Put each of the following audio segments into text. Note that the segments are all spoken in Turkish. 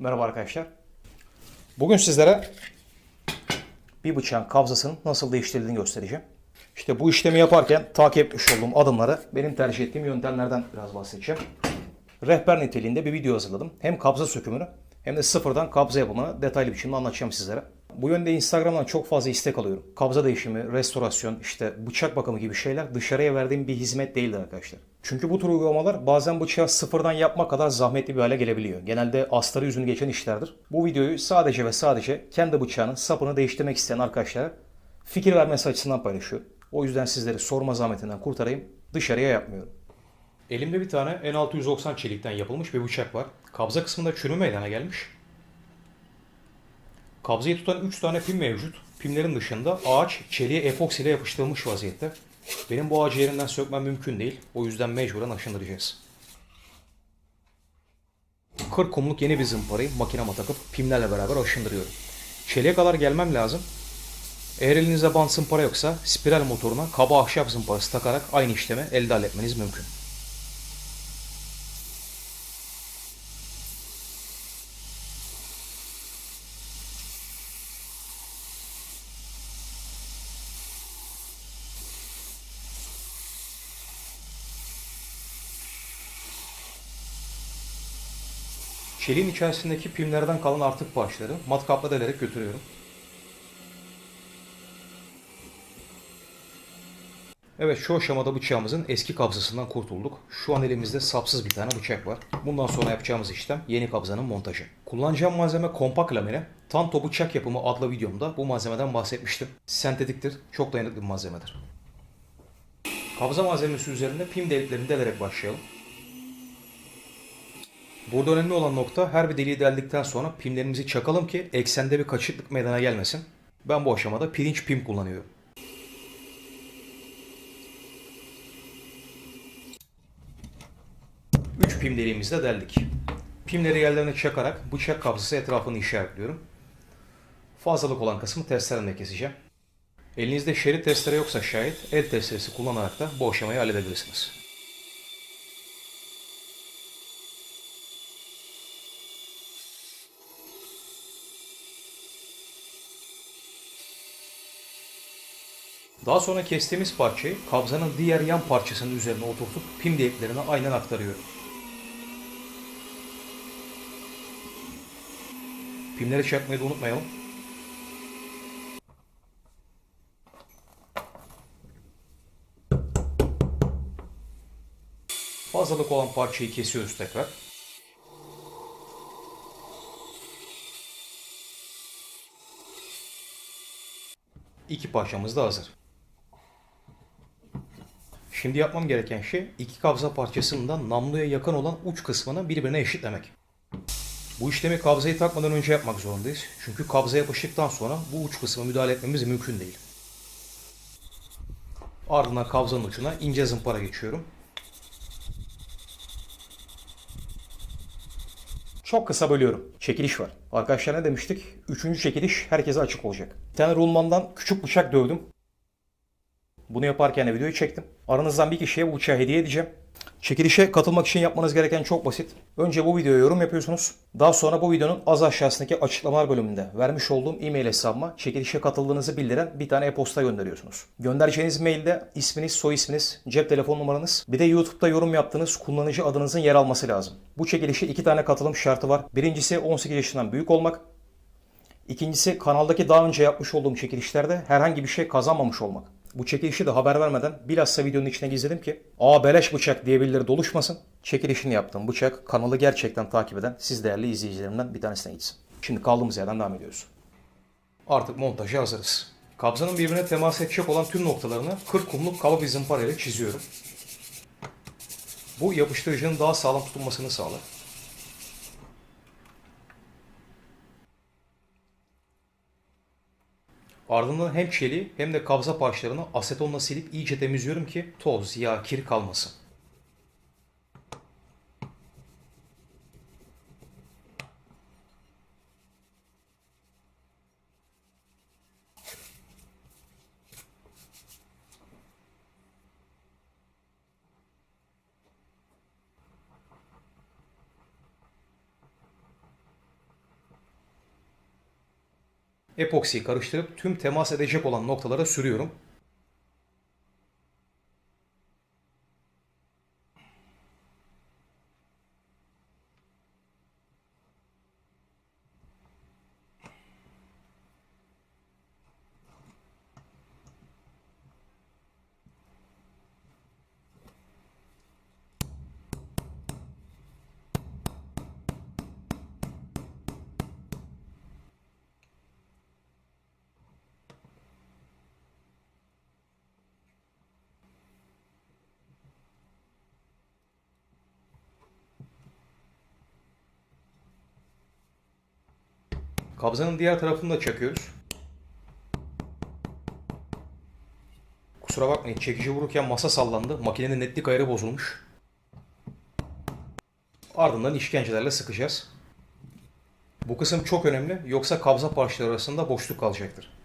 Merhaba arkadaşlar. Bugün sizlere bir bıçağın kabzasının nasıl değiştirildiğini göstereceğim. İşte bu işlemi yaparken takip etmiş olduğum adımları benim tercih ettiğim yöntemlerden biraz bahsedeceğim. Rehber niteliğinde bir video hazırladım. Hem kabza sökümünü hem de sıfırdan kabza yapımını detaylı biçimde anlatacağım sizlere. Bu yönde Instagram'dan çok fazla istek alıyorum. Kabza değişimi, restorasyon, işte bıçak bakımı gibi şeyler dışarıya verdiğim bir hizmet değildir arkadaşlar. Çünkü bu tür uygulamalar bazen bıçağı sıfırdan yapmak kadar zahmetli bir hale gelebiliyor. Genelde astarı yüzünü geçen işlerdir. Bu videoyu sadece ve sadece kendi bıçağının sapını değiştirmek isteyen arkadaşlara fikir vermesi açısından paylaşıyorum. O yüzden sizleri sorma zahmetinden kurtarayım. Dışarıya yapmıyorum. Elimde bir tane N690 çelikten yapılmış bir bıçak var. Kabza kısmında çürüme meydana gelmiş. Kabzayı tutan 3 tane pim mevcut. Pimlerin dışında ağaç çeliğe epoksi ile yapıştırılmış vaziyette. Benim bu ağacı yerinden sökmem mümkün değil. O yüzden mecburen aşındıracağız. 40 kumluk yeni bir zımparayı makinama takıp pimlerle beraber aşındırıyorum. Çeliğe kadar gelmem lazım. Eğer elinizde bant zımpara yoksa spiral motoruna kaba ahşap zımparası takarak aynı işlemi elde halletmeniz mümkün. Çeliğin içerisindeki pimlerden kalan artık parçaları matkapla delerek götürüyorum. Evet şu aşamada bıçağımızın eski kabzasından kurtulduk. Şu an elimizde sapsız bir tane bıçak var. Bundan sonra yapacağımız işlem yeni kabzanın montajı. Kullanacağım malzeme kompak lamine. Tanto bıçak yapımı adlı videomda bu malzemeden bahsetmiştim. Sentetiktir, çok dayanıklı bir malzemedir. Kabza malzemesi üzerinde pim deliklerini delerek başlayalım. Burada önemli olan nokta her bir deliği deldikten sonra pimlerimizi çakalım ki eksende bir kaçıklık meydana gelmesin. Ben bu aşamada pirinç pim kullanıyorum. Üç pim deliğimizi de deldik. Pimleri yerlerine çakarak bıçak kabzası etrafını işaretliyorum. Fazlalık olan kısmı testereyle keseceğim. Elinizde şerit testere yoksa şayet el testeresi kullanarak da bu aşamayı halledebilirsiniz. Daha sonra kestiğimiz parçayı kabzanın diğer yan parçasının üzerine oturtup pim deliklerine aynen aktarıyorum. Pimleri çakmayı da unutmayalım. Fazlalık olan parçayı kesiyoruz tekrar. İki parçamız da hazır. Şimdi yapmam gereken şey iki kabza parçasından namluya yakın olan uç kısmını birbirine eşitlemek. Bu işlemi kabzayı takmadan önce yapmak zorundayız. Çünkü kabza yapıştıktan sonra bu uç kısmı müdahale etmemiz mümkün değil. Ardından kabzanın ucuna ince zımpara geçiyorum. Çok kısa bölüyorum. Çekiliş var. Arkadaşlar ne demiştik? Üçüncü çekiliş herkese açık olacak. Bir tane rulmandan küçük bıçak dövdüm. Bunu yaparken de videoyu çektim. Aranızdan bir kişiye bu bıçağı hediye edeceğim. Çekilişe katılmak için yapmanız gereken çok basit. Önce bu videoya yorum yapıyorsunuz. Daha sonra bu videonun az aşağısındaki açıklamalar bölümünde vermiş olduğum e-mail hesabıma çekilişe katıldığınızı bildiren bir tane e-posta gönderiyorsunuz. Göndereceğiniz mailde isminiz, soy isminiz, cep telefon numaranız, bir de YouTube'da yorum yaptığınız kullanıcı adınızın yer alması lazım. Bu çekilişe iki tane katılım şartı var. Birincisi 18 yaşından büyük olmak. İkincisi kanaldaki daha önce yapmış olduğum çekilişlerde herhangi bir şey kazanmamış olmak. Bu çekilişi de haber vermeden bilhassa videonun içine gizledim ki aa beleş bıçak diye doluşmasın. Çekilişini yaptığım bıçak kanalı gerçekten takip eden siz değerli izleyicilerimden bir tanesine gitsin. Şimdi kaldığımız yerden devam ediyoruz. Artık montaja hazırız. Kabzanın birbirine temas edecek olan tüm noktalarını 40 kumluk kaba bir zımpara ile çiziyorum. Bu yapıştırıcının daha sağlam tutunmasını sağlar. Ardından hem çeliği hem de kabza parçalarını asetonla silip iyice temizliyorum ki toz, yağ, kir kalmasın. Epoksiyi karıştırıp tüm temas edecek olan noktalara sürüyorum. Kabzanın diğer tarafını da çakıyoruz. Kusura bakmayın çekici vururken masa sallandı. Makinenin netlik ayarı bozulmuş. Ardından işkencelerle sıkacağız. Bu kısım çok önemli yoksa kabza parçaları arasında boşluk kalacaktır.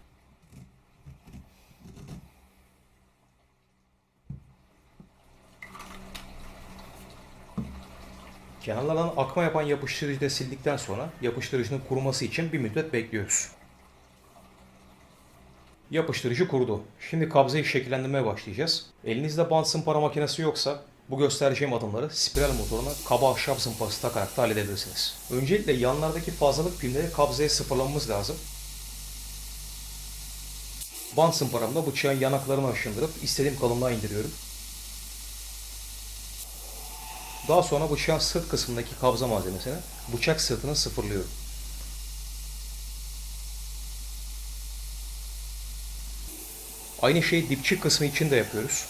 Kenarlardan akma yapan yapıştırıcıyı da sildikten sonra yapıştırıcının kuruması için bir müddet bekliyoruz. Yapıştırıcı kurudu. Şimdi kabzayı şekillendirmeye başlayacağız. Elinizde bant zımpara makinesi yoksa bu göstereceğim adımları spiral motoruna kaba ahşap zımparası takarak da halledebilirsiniz. Öncelikle yanlardaki fazlalık pimleri kabzaya sıfırlamamız lazım. Bant zımparamla bıçağın yanaklarını aşındırıp istediğim kalınlığa indiriyorum. Daha sonra bıçağın sırt kısmındaki kabza malzemesini bıçak sırtına sıfırlıyorum. Aynı şeyi dipçik kısmı için de yapıyoruz.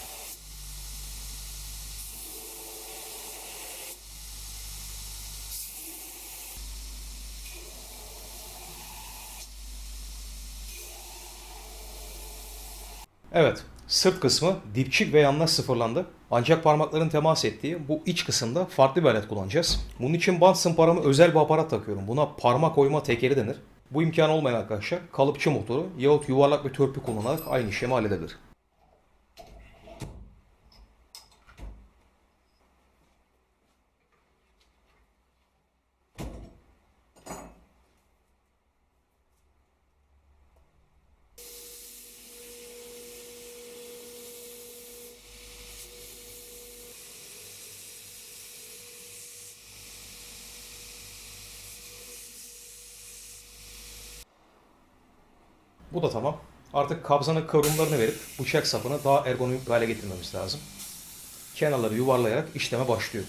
Evet, sırt kısmı dipçik ve yanlar sıfırlandı. Ancak parmakların temas ettiği bu iç kısımda farklı bir alet kullanacağız. Bunun için bant zımparamı özel bir aparat takıyorum. Buna parmak oyma tekeri denir. Bu imkan olmayan arkadaşlar kalıpçı motoru yahut yuvarlak bir törpü kullanarak aynı işlemi halledebilir. Bu da tamam. Artık kabzanın kıvrımlarını verip bıçak sapını daha ergonomik bir hale getirmemiz lazım. Kenarları yuvarlayarak işleme başlıyor.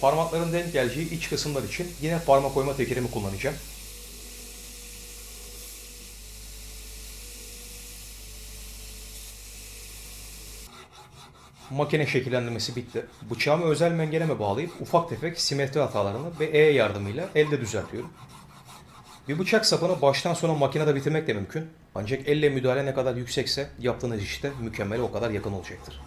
Parmakların denk geleceği iç kısımlar için yine parmak oyma tekerimi kullanacağım. Makine şekillendirmesi bitti. Bıçağımı özel mengeneme bağlayıp ufak tefek simetri hatalarını ve E yardımıyla elde düzeltiyorum. Bir bıçak sapını baştan sona makinede bitirmek de mümkün. Ancak elle müdahale ne kadar yüksekse yaptığınız işte mükemmele o kadar yakın olacaktır.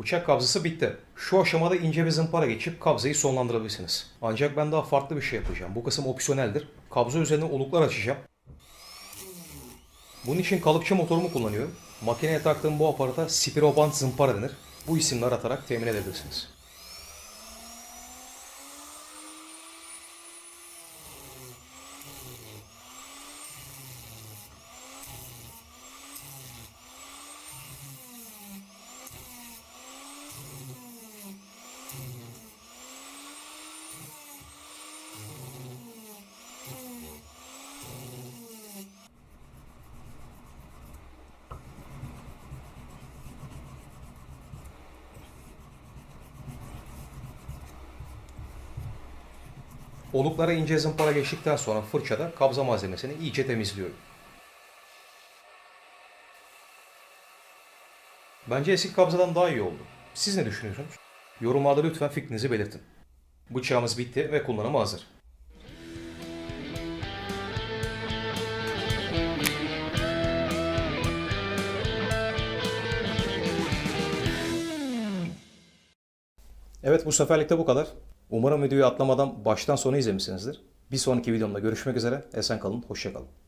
Bıçak kabzası bitti. Şu aşamada ince bir zımpara geçip kabzayı sonlandırabilirsiniz. Ancak ben daha farklı bir şey yapacağım. Bu kısım opsiyoneldir. Kabza üzerine oluklar açacağım. Bunun için kalıpçı motorumu kullanıyorum. Makineye taktığım bu aparata spiroband zımpara denir. Bu isimleri aratarak temin edebilirsiniz. Oluklara ince zımpara geçtikten sonra fırçada kabza malzemesini iyice temizliyorum. Bence eski kabzadan daha iyi oldu. Siz ne düşünüyorsunuz? Yorumlarda lütfen fikrinizi belirtin. Bıçağımız bitti ve kullanıma hazır. Evet bu seferlik de bu kadar. Umarım videoyu atlamadan baştan sona izlemişsinizdir. Bir sonraki videomda görüşmek üzere. Esen kalın, hoşça kalın.